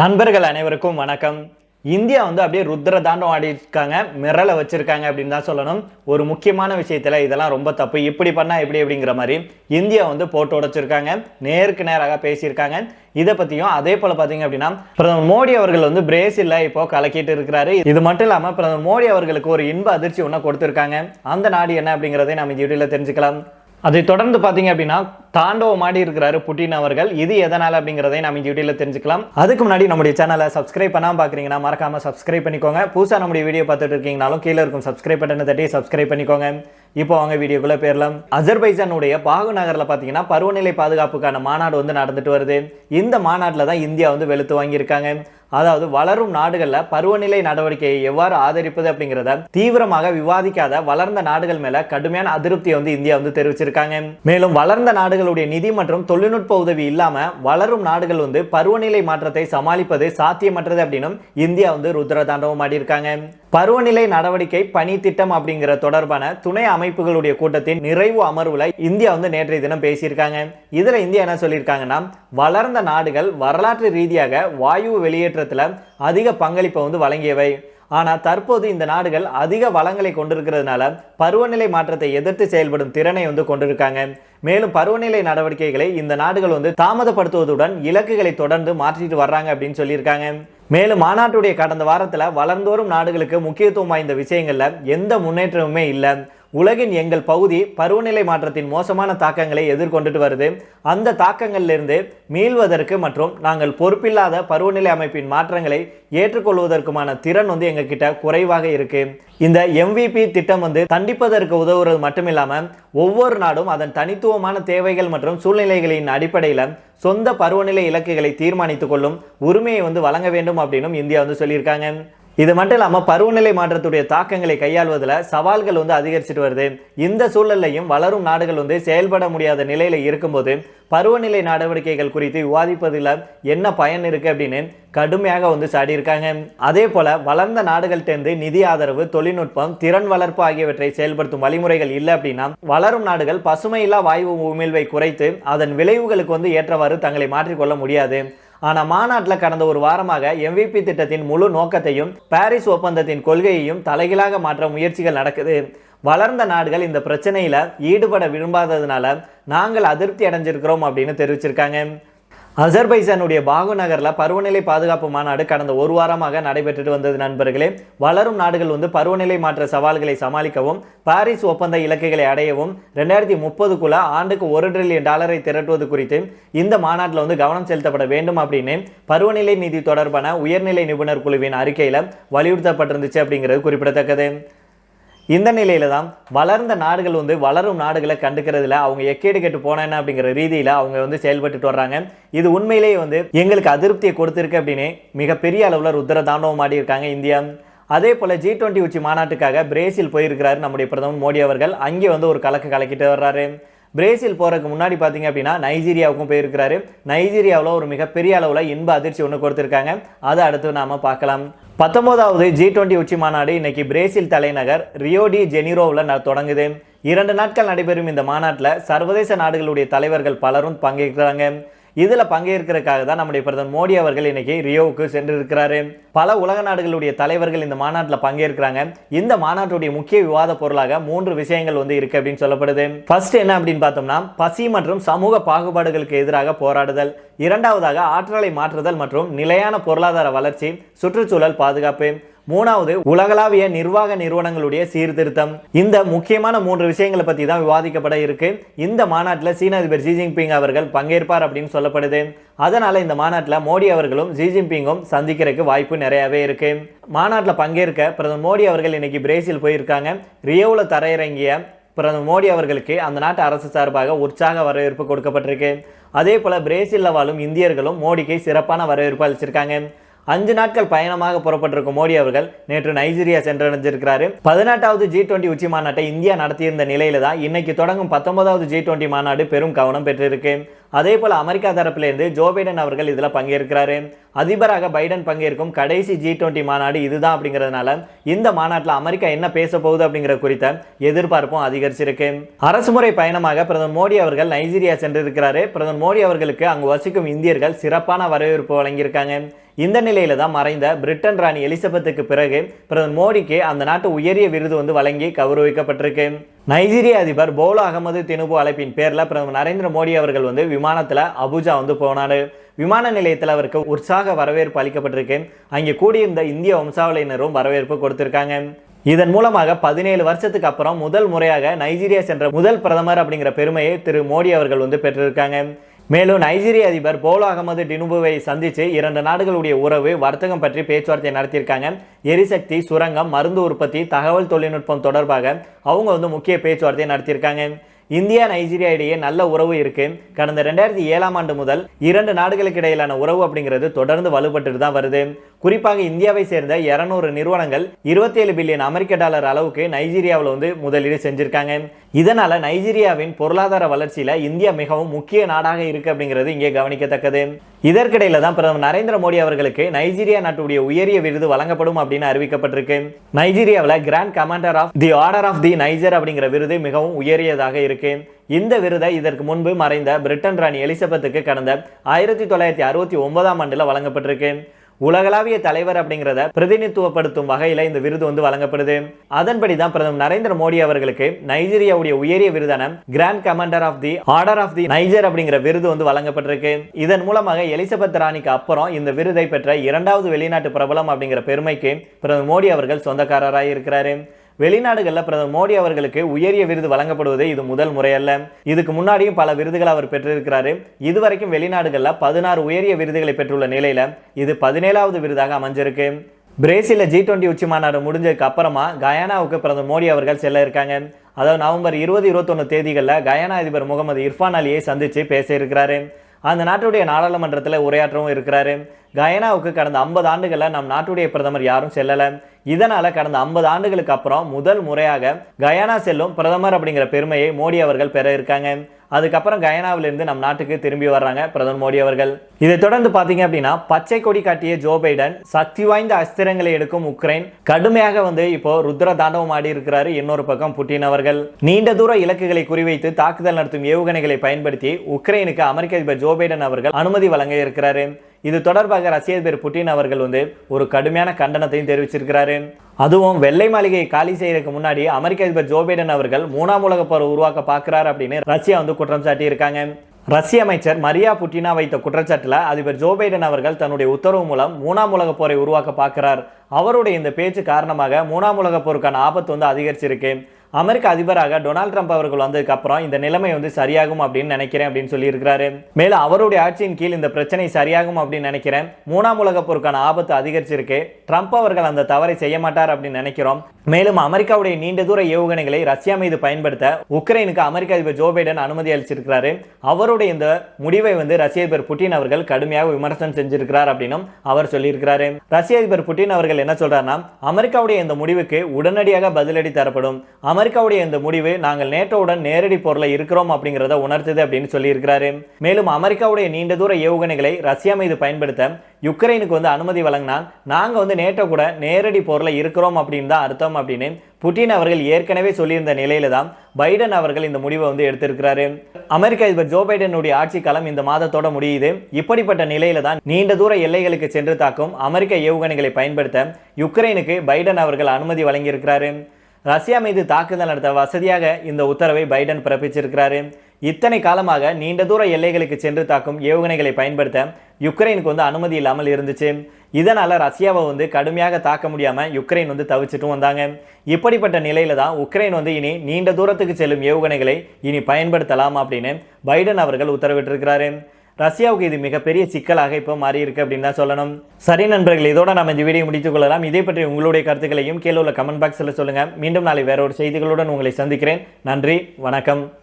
நண்பர்கள் அனைவருக்கும் வணக்கம். இந்தியா வந்து அப்படியே ருத்ர தாண்டம் ஆடி இருக்காங்க மிரள வச்சிருக்காங்க அப்படின்னு தான் சொல்லணும். ஒரு முக்கியமான விஷயத்தில் இதெல்லாம் ரொம்ப தப்பு. இப்படி பண்ணால் எப்படி அப்படிங்கிற மாதிரி இந்தியா வந்து போட்டு உடைச்சிருக்காங்க. நேருக்கு நேராக பேசியிருக்காங்க. இதை பற்றியும் அதே போல் பார்த்தீங்க அப்படின்னா பிரதமர் மோடி அவர்கள் வந்து பிரேசிலில் இப்போ கலக்கிட்டு இருக்கிறாரு. இது மட்டும் இல்லாமல் பிரதமர் மோடி அவர்களுக்கு ஒரு இன்ப அதிர்ச்சி ஒன்று கொடுத்துருக்காங்க. அந்த நாடு என்ன அப்படிங்கிறதே நம்ம இந்த வீடியோவில் தெரிஞ்சுக்கலாம். அதை தொடர்ந்து பார்த்தீங்க அப்படின்னா தாண்டவம் மாடி இருக்கிறாரு புட்டின் அவர்கள். இது எதனால் அப்படிங்கிறதை நம்ம இந்த வீடியோவில் தெரிஞ்சுக்கலாம். அதுக்கு முன்னாடி நம்முடைய சேனலை சப்ஸ்கிரைப் பண்ணாமல் பார்க்குறீங்கன்னா மறக்காமல் சப்ஸ்கிரைப் பண்ணிக்கோங்க. புதுசாக நம்முடைய வீடியோ பார்த்துட்டு இருக்கீங்கனாலும் கீழே இருக்கும் சப்ஸ்கிரைப் பட்டனை தட்டி சப்ஸ்கிரைப் பண்ணிக்கோங்க. இப்போ அவங்க வீடியோக்குள்ளே பேரலாம் அஜர்பைஜானுடைய பாகு நகரில் பார்த்தீங்கன்னா பருவநிலை பாதுகாப்புக்கான மாநாடு வந்து நடந்துட்டு வருது. இந்த மாநாட்டில் தான் இந்தியா வந்து வெளுத்து வாங்கியிருக்காங்க. அதாவது வளரும் நாடுகளில் பருவநிலை நடவடிக்கையை எவ்வாறு ஆதரிப்பது அப்படிங்கிறத தீவிரமாக விவாதிக்காத வளர்ந்த நாடுகள் மேல கடுமையான அதிருப்தியை வந்து இந்தியா வந்து தெரிவிச்சிருக்காங்க. மேலும் வளர்ந்த நாடுகளுடைய நிதி மற்றும் தொழில்நுட்ப உதவி இல்லாம வளரும் நாடுகள் வந்து பருவநிலை மாற்றத்தை சமாளிப்பது சாத்தியமற்றது அப்படின்னும் இந்தியா வந்து ருத்ர தாண்டவம் ஆடி இருக்காங்க பருவநிலை நடவடிக்கை பணி திட்டம் அப்படிங்கிற தொடர்பான துணை அமைப்புகளுடைய கூட்டத்தின் நிறைவு அமர்வுல இந்தியா வந்து நேற்றைய தினம் பேசியிருக்காங்க. இதுல இந்தியா என்ன சொல்லியிருக்காங்கன்னா வளர்ந்த நாடுகள் வரலாற்று ரீதியாக வாயு வெளியேற்ற முன்னேற்றத்தில் அதிக பங்களிப்பை வந்து வழங்கியவை. ஆனால் தற்போது இந்த நாடுகள் அதிக வளங்களை கொண்டிருக்கிறதுனால பருவநிலை மாற்றத்தை எதிர்த்து செயல்படும் திறனை வந்து கொண்டிருக்காங்க. மேலும் பருவநிலை நடவடிக்கைகளை இந்த நாடுகள் வந்து தாமதப்படுத்துவதுடன் இலக்குகளை தொடர்ந்து மாற்றிட்டு வர்றாங்க அப்படின்னு சொல்லியிருக்காங்க. மேலும் மாநாட்டுடைய கடந்த வாரத்தில் வளர்ந்தோறும் நாடுகளுக்கு முக்கியத்துவம் வாய்ந்த விஷயங்களில் எந்த முன்னேற்றமுமே இல்லை. உலகின் எங்கள் பகுதி பருவநிலை மாற்றத்தின் மோசமான தாக்கங்களை எதிர்கொண்டுட்டு வருது. அந்த தாக்கங்களிலிருந்து மீள்வதற்கு மற்றும் நாங்கள் பொறுப்பில்லாத பருவநிலை அமைப்பின் மாற்றங்களை ஏற்றுக்கொள்வதற்குமான திறன் வந்து எங்ககிட்ட குறைவாக இருக்கு. இந்த எம்விபி திட்டம் வந்து தண்டிப்பதற்கு உதவுறது மட்டுமில்லாமல் ஒவ்வொரு நாடும் அதன் தனித்துவமான தேவைகள் மற்றும் சூழ்நிலைகளின் அடிப்படையில் சொந்த பருவநிலை இலக்குகளை தீர்மானித்துக் கொள்ளும் உரிமையை வந்து வழங்க வேண்டும் அப்படின்னும் இந்தியா வந்து சொல்லியிருக்காங்க. இது மட்டும் இல்லாமல் பருவநிலை மாற்றத்துடைய தாக்கங்களை கையாள்வதில் சவால்கள் வந்து அதிகரிச்சுட்டு வருது. இந்த சூழல்லையும் வளரும் நாடுகள் வந்து செயல்பட முடியாத நிலையில் இருக்கும்போது பருவநிலை நடவடிக்கைகள் குறித்து விவாதிப்பதில் என்ன பயன் இருக்குது அப்படின்னு கடுமையாக வந்து சாடியிருக்காங்க அதே போல் வளர்ந்த நாடுகள்கிட்டேருந்து நிதி ஆதரவு தொழில்நுட்பம் திறன் வளர்ப்பு ஆகியவற்றை செயல்படுத்தும் வழிமுறைகள் இல்லை அப்படின்னா வளரும் நாடுகள் பசுமையில்லா வாயு உமிழ்வை குறைத்து அதன் விளைவுகளுக்கு வந்து ஏற்றவாறு தங்களை மாற்றிக்கொள்ள முடியாது. ஆனால் மாநாட்டில் கடந்த ஒரு வாரமாக எம்விபி திட்டத்தின் முழு நோக்கத்தையும் பாரிஸ் ஒப்பந்தத்தின் கொள்கையையும் தலைகீழாக மாற்ற முயற்சிகள் நடக்குது. வளர்ந்த நாடுகள் இந்த பிரச்சனையில் ஈடுபட விரும்பாததுனால நாங்கள் அதிருப்தி அடைஞ்சிருக்கிறோம் அப்படின்னு தெரிவிச்சிருக்காங்க. அசர்பைசானுடைய பாகு நகரில் பருவநிலை பாதுகாப்பு மாநாடு கடந்த ஒரு வாரமாக நடைபெற்றுட்டு வந்தது நண்பர்களே. வளரும் நாடுகள் வந்து பருவநிலை மாற்ற சவால்களை சமாளிக்கவும் பாரிஸ் ஒப்பந்த இலக்குகளை அடையவும் ரெண்டாயிரத்தி முப்பதுக்குள்ள ஆண்டுக்கு ஒரு ட்ரில்லியன் டாலரை திரட்டுவது குறித்து இந்த மாநாட்டில் வந்து கவனம் செலுத்தப்பட வேண்டும் அப்படின்னு பருவநிலை நிதி தொடர்பான உயர்நிலை நிபுணர் குழுவின் அறிக்கையில் வலியுறுத்தப்பட்டிருந்துச்சு அப்படிங்கிறது குறிப்பிடத்தக்கது. இந்த நிலையில தான் வளர்ந்த நாடுகள் வந்து வளரும் நாடுகளை கண்டுக்கிறதுல அவங்க எக்கேடு கெட்டு போனேன்னா அப்படிங்கிற ரீதியில் அவங்க வந்து செயல்பட்டுட்டு வர்றாங்க. இது உண்மையிலேயே வந்து எங்களுக்கு அதிருப்தியை கொடுத்துருக்கு அப்படின்னு மிகப்பெரிய அளவில் ருத்ர தாண்டவம் ஆடியிருக்காங்க இந்தியா. அதே போல் ஜி டுவெண்ட்டி உச்சி மாநாட்டுக்காக பிரேசில் போயிருக்கிறாரு நம்முடைய பிரதமர் மோடி அவர்கள். அங்கே வந்து ஒரு கலக்கு கலக்கிட்டு வர்றாரு. பிரேசில் போறதுக்கு முன்னாடி பார்த்தீங்க அப்படின்னா நைஜீரியாவுக்கும் போயிருக்கிறாரு. நைஜீரியாவில் ஒரு மிகப்பெரிய அளவில் இன்ப அதிர்ச்சி ஒன்று கொடுத்துருக்காங்க. அதை அடுத்து நாம் பார்க்கலாம். பத்தொன்பதாவது ஜி டுவெண்ட்டி உச்சி மாநாடு இன்னைக்கு பிரேசில் தலைநகர் ரியோ டி ஜெனிரோவில் தொடங்குது. இரண்டு நாட்கள் நடைபெறும் இந்த மாநாட்டில் சர்வதேச நாடுகளுடைய தலைவர்கள் பலரும் பங்கேற்கிறாங்க. இதில் பங்கேற்கிறதுக்காக தான் நம்முடைய பிரதமர் மோடி அவர்கள் இன்னைக்கு ரியோவுக்கு சென்றிருக்கிறாரு. பல உலக நாடுகளுடைய தலைவர்கள் இந்த மாநாட்டில் பங்கேற்கிறாங்க. இந்த மாநாட்டுடைய முக்கிய விவாத பொருளாக மூன்று விஷயங்கள் வந்து இருக்கு அப்படின்னு சொல்லப்படுது. ஃபர்ஸ்ட் என்ன அப்படின்னு பார்த்தோம்னா பசி மற்றும் சமூக பாகுபாடுகளுக்கு எதிராக போராடுதல். இரண்டாவதாக ஆற்றலை மாற்றுதல் மற்றும் நிலையான பொருளாதார வளர்ச்சி சுற்றுச்சூழல் பாதுகாப்பு. மூணாவது உலகளாவிய நிர்வாக நிறுவனங்களுடைய சீர்திருத்தம். இந்த முக்கியமான மூன்று விஷயங்களை பத்தி தான் விவாதிக்கப்பட இருக்கு. இந்த மாநாட்டில் சீன அதிபர் ஜி ஜின்பிங் அவர்கள் பங்கேற்பார் அப்படின்னு சொல்லப்படுது. அதனால இந்த மாநாட்டில் மோடி அவர்களும் ஜி ஜின்பிங்கும் சந்திக்கிறதுக்கு வாய்ப்பு நிறையவே இருக்கு. மாநாட்டில் பங்கேற்க பிரதமர் மோடி அவர்கள் இன்னைக்கு பிரேசில் போயிருக்காங்க. ரியோவில் தரையிறங்கிய பிரதமர் மோடி அவர்களுக்கு அந்த நாட்டு அரசு சார்பாக உற்சாக வரவேற்பு கொடுக்கப்பட்டிருக்கு. அதே போல பிரேசில்ல வாழும் இந்தியர்களும் மோடிக்கு சிறப்பான வரவேற்பு அளிச்சிருக்காங்க. அஞ்சு நாட்கள் பயணமாக புறப்பட்டிருக்கும் மோடி அவர்கள் நேற்று நைஜீரியா சென்றடைஞ்சிருக்கிறாரு. பதினெட்டாவது ஜி டுவெண்ட்டி உச்சி மாநாட்டை இந்தியா நடத்தியிருந்த நிலையில தான் இன்னைக்கு தொடங்கும் பத்தொன்பதாவது ஜி டுவெண்ட்டி மாநாடு பெரும் கவனம் பெற்றிருக்கு. அதே போல அமெரிக்கா தரப்பிலிருந்து ஜோ பைடன் அவர்கள் இதில் பங்கேற்கிறாரு. அதிபராக பைடன் பங்கேற்கும் கடைசி ஜி டுவெண்ட்டி மாநாடு இதுதான் அப்படிங்கிறதுனால இந்த மாநாட்டில் அமெரிக்கா என்ன பேச போகுது அப்படிங்கிற குறித்த எதிர்பார்ப்பும் அதிகரிச்சிருக்கு. அரசுமுறை பயணமாக பிரதமர் மோடி அவர்கள் நைஜீரியா சென்றிருக்கிறாரு. பிரதமர் மோடி அவர்களுக்கு அங்கு வசிக்கும் இந்தியர்கள் சிறப்பான வரவேற்பு வழங்கியிருக்காங்க. இந்த நிலையில தான் மறைந்த பிரிட்டன் ராணி எலிசபெத்துக்கு பிறகு பிரதமர் மோடிக்கு அந்த நாட்டு உயரிய விருது வந்து வழங்கி கௌரவிக்கப்பட்டிருக்கு. நைஜீரிய அதிபர் போலோ அகமது தினுபு அழைப்பின் பேரில் பிரதமர் நரேந்திர மோடி அவர்கள் வந்து விமானத்தில் அபுஜா வந்து போனாரு. விமான நிலையத்தில் அவருக்கு உற்சாக வரவேற்பு அளிக்கப்பட்டிருக்கு. அங்கே கூடியிருந்த இந்திய வம்சாவளியினரும் வரவேற்பு கொடுத்திருக்காங்க. இதன் மூலமாக பதினேழு வருஷத்துக்கு அப்புறம் முதல் முறையாக நைஜீரியா சென்ற முதல் பிரதமர் அப்படிங்கிற பெருமையை திரு மோடி அவர்கள் வந்து பெற்றிருக்காங்க. மேலும் நைஜீரிய அதிபர் போலோ அகமது டினுபுவை சந்தித்து இரண்டு நாடுகளுடைய உறவு வர்த்தகம் பற்றி பேச்சுவார்த்தை நடத்தியிருக்காங்க. எரிசக்தி சுரங்கம் மருந்து உற்பத்தி தகவல் தொழில்நுட்பம் தொடர்பாக அவங்க வந்து முக்கிய பேச்சுவார்த்தை நடத்தியிருக்காங்க. இந்தியா நைஜீரியா இடையே நல்ல உறவு இருக்கு. கடந்த ரெண்டாயிரத்தி ஏழாம் ஆண்டு முதல் இரண்டு நாடுகளுக்கு இடையிலான உறவு அப்படிங்கிறது தொடர்ந்து வலுப்பட்டு தான் வருது. குறிப்பாக இந்தியாவை சேர்ந்த இருநூறு நிறுவனங்கள் இருபத்தி ஏழு பில்லியன் அமெரிக்க டாலர் அளவுக்கு நைஜீரியாவில் வந்து முதலீடு செஞ்சிருக்காங்க. இதனால நைஜீரியாவின் பொருளாதார வளர்ச்சியில இந்தியா மிகவும் முக்கிய நாடாக இருக்கு அப்படிங்கிறது இங்கே கவனிக்கத்தக்கது. இதற்கிடையில தான் பிரதமர் நரேந்திர மோடி அவர்களுக்கு நைஜீரியா நாட்டுடைய உயரிய விருது வழங்கப்படும் அப்படின்னு அறிவிக்கப்பட்டிருக்கு. நைஜீரியாவில் grand commander of the order of the Niger அப்படிங்கிற விருது மிகவும் உயரியதாக இருக்கு. இந்த விருதை இதற்கு முன்பு மறைந்த பிரிட்டன் ராணி எலிசபெத்துக்கு கடந்த ஆயிரத்தி தொள்ளாயிரத்தி அறுபத்தி ஒன்பதாம் ஆண்டுல வழங்கப்பட்டிருக்கு. உலகளாவிய தலைவர் அப்படிங்கிறத பிரதிநிதித்துவப்படுத்தும் வகையில் இந்த விருது வந்து வழங்கப்படுது. அதன்படி தான் பிரதமர் நரேந்திர மோடி அவர்களுக்கு நைஜீரியாவுடைய உயரிய விருதான grand commander of the order of the Niger அப்படிங்கிற விருது வந்து வழங்கப்பட்டிருக்கு. இதன் மூலமாக எலிசபெத் ராணிக்கு அப்புறம் இந்த விருதை பெற்ற இரண்டாவது வெளிநாட்டு பிரபலம் அப்படிங்கிற பெருமைக்கு பிரதமர் மோடி அவர்கள் சொந்தக்காரராக இருக்கிறாரு வெளிநாடுகளில் பிரதமர் மோடி அவர்களுக்கு உயரிய விருது வழங்கப்படுவது இது முதல் முறையல்ல. இதுக்கு முன்னாடியும் பல விருதுகள் அவர் பெற்றிருக்கிறாரு. இதுவரைக்கும் வெளிநாடுகளில் பதினாறு உயரிய விருதுகளை பெற்றுள்ள நிலையில இது பதினேழாவது விருதாக அமைஞ்சிருக்கு. பிரேசிலில் ஜி டுவெண்ட்டி உச்சி மாநாடு முடிஞ்சதுக்கு அப்புறமா கயானாவுக்கு பிரதமர் மோடி அவர்கள் செல்ல இருக்காங்க. அதாவது நவம்பர் இருபது இருபத்தொன்னு தேதிகளில் கயானா அதிபர் முகமது இர்ஃபான் அலியை சந்தித்து பேச இருக்கிறாரு அந்த நாட்டுடைய நாடாளுமன்றத்தில் உரையாற்றவும் இருக்கிறாரு. கயனாவுக்கு கடந்த ஐம்பது ஆண்டுகளில் நம் நாட்டுடைய பிரதமர் யாரும் செல்லலை. இதனால கடந்த ஐம்பது ஆண்டுகளுக்கு அப்புறம் முதல் முறையாக கயானா செல்லும் பிரதமர் அப்படிங்கிற பெருமையை மோடி அவர்கள் பெற இருக்காங்க. அதுக்கப்புறம் கயனாவிலிருந்து நம் நாட்டுக்கு திரும்பி வர்றாங்க பிரதமர் மோடி அவர்கள். இதை தொடர்ந்து பார்த்தீங்க அப்படின்னா பச்சை கொடி காட்டிய ஜோ பைடன் சக்தி வாய்ந்த அஸ்திரங்களை எடுக்கும் உக்ரைன் கடுமையாக வந்து இப்போ ருத்ர தாண்டவம் ஆடி இருக்கிறாரு இன்னொரு பக்கம் புட்டின் அவர்கள். நீண்ட தூர இலக்குகளை குறிவைத்து தாக்குதல் நடத்தும் ஏவுகணைகளை பயன்படுத்தி உக்ரைனுக்கு அமெரிக்க அதிபர் ஜோ பைடன் அவர்கள் அனுமதி வழங்க இருக்கிறாரு. இது தொடர்பாக ரஷ்ய அதிபர் புட்டின் அவர்கள் வந்து ஒரு கடுமையான கண்டனத்தையும் தெரிவிச்சிருக்கிறாரு. அதுவும் வெள்ளை மாளிகையை காலி செய்யறதுக்கு முன்னாடி அமெரிக்க அதிபர் ஜோ பைடன் அவர்கள் மூணாம் உலக போர் உருவாக்க பார்க்கிறார் அப்படின்னு ரஷ்யா வந்து குற்றம் சாட்டி இருக்காங்க ரஷ்ய அமைச்சர் மரியா புட்டினா வைத்த குற்றச்சாட்டில் அதிபர் ஜோ பைடன் அவர்கள் தன்னுடைய உத்தரவு மூலம் மூணாம் உலக போரை உருவாக்க பார்க்கிறார். அவருடைய இந்த பேச்சு காரணமாக மூணாம் உலக போருக்கான ஆபத்து வந்து அதிகரிச்சிருக்கு. அமெரிக்க அதிபராக டொனால்ட் ட்ரம்ப் அவர்கள் வந்ததுக்கு அப்புறம் இந்த நிலைமை வந்து சரியாகும் அப்படின்னு நினைக்கிறேன் அப்படின்னு சொல்லியிருக்கிறாரு. மேலும் அவருடைய ஆட்சியின் கீழ் இந்த பிரச்சனை சரியாகும் அப்படின்னு நினைக்கிறேன். மூணாம் உலக போருக்கான ஆபத்து அதிகரிச்சிருக்கு. ட்ரம்ப் அவர்கள் அந்த தவறை செய்ய மாட்டார் அப்படின்னு நினைக்கிறோம். மேலும் அமெரிக்காவுடைய நீண்ட தூர ஏவுகணைகளை ரஷ்யா மீது பயன்படுத்த உக்ரைனுக்கு அமெரிக்க அதிபர் ஜோ பைடன் அனுமதி அளிச்சிருக்கிறாரு. அவருடைய இந்த முடிவை வந்து ரஷ்ய அதிபர் புட்டின் அவர்கள் கடுமையாக விமர்சனம் செஞ்சிருக்கிறார் அப்படின்னும் அவர் சொல்லியிருக்கிறாரு. ரஷ்ய அதிபர் புட்டின் அவர்கள் என்ன சொல்றாருன்னா அமெரிக்காவுடைய இந்த முடிவுக்கு உடனடியாக பதிலடி தரப்படும். அமெரிக்காவுடைய இந்த முடிவு நாங்கள் நேட்டோவுடன் நேரடி பொருளை இருக்கிறோம் அப்படிங்கிறத உணர்த்துது அப்படின்னு சொல்லியிருக்கிறாரு. மேலும் அமெரிக்காவுடைய நீண்ட தூர ஏவுகணைகளை ரஷ்யா மீது பயன்படுத்த யுக்ரைனுக்கு வந்து அனுமதி வழங்கினா நாங்கள் வந்து நேட்டோ கூட நேரடி போர்ல இருக்கிறோம் அப்படின்னு தான் அர்த்தம் அப்படின்னு புட்டின் அவர்கள் ஏற்கனவே சொல்லியிருந்த நிலையில தான் பைடன் அவர்கள் இந்த முடிவை வந்து எடுத்திருக்கிறாரு. அமெரிக்க அதிபர் ஜோ பைடனுடைய ஆட்சி காலம் இந்த மாதத்தோட முடியுது. இப்படிப்பட்ட நிலையில தான் நீண்ட தூர எல்லைகளுக்கு சென்று தாக்கும் அமெரிக்க ஏவுகணைகளை பயன்படுத்த யுக்ரைனுக்கு பைடன் அவர்கள் அனுமதி வழங்கியிருக்கிறாரு. ரஷ்யா மீது தாக்குதல் நடத்த வசதியாக இந்த உத்தரவை பைடன் பிறப்பிச்சிருக்கிறாரு. இத்தனை காலமாக நீண்ட தூர எல்லைகளுக்கு சென்று தாக்கும் ஏவுகணைகளை பயன்படுத்த யுக்ரைனுக்கு வந்து அனுமதி இல்லாமல் இருந்துச்சு. இதனால் ரஷ்யாவை வந்து கடுமையாக தாக்க முடியாமல் யுக்ரைன் வந்து தவிச்சிட்டும் வந்தாங்க. இப்படிப்பட்ட நிலையில் தான் உக்ரைன் வந்து இனி நீண்ட தூரத்துக்கு செல்லும் ஏவுகணைகளை இனி பயன்படுத்தலாம் அப்படின்னு பைடன் அவர்கள் உத்தரவிட்டிருக்கிறாரு. ரஷ்யாவுக்கு இது மிகப்பெரிய சிக்கலாக இப்போ மாறி இருக்கு அப்படின்னு தான் சொல்லணும். சரி நண்பர்கள் இதோட நம்ம இந்த வீடியோ முடித்துக் கொள்ளலாம். இதை பற்றி உங்களுடைய கருத்துக்களையும் கீழே உள்ள கமெண்ட் பாக்ஸில் சொல்லுங்கள் மீண்டும் நாளை வேற ஒரு செய்திகளுடன் உங்களை சந்திக்கிறேன். நன்றி வணக்கம்.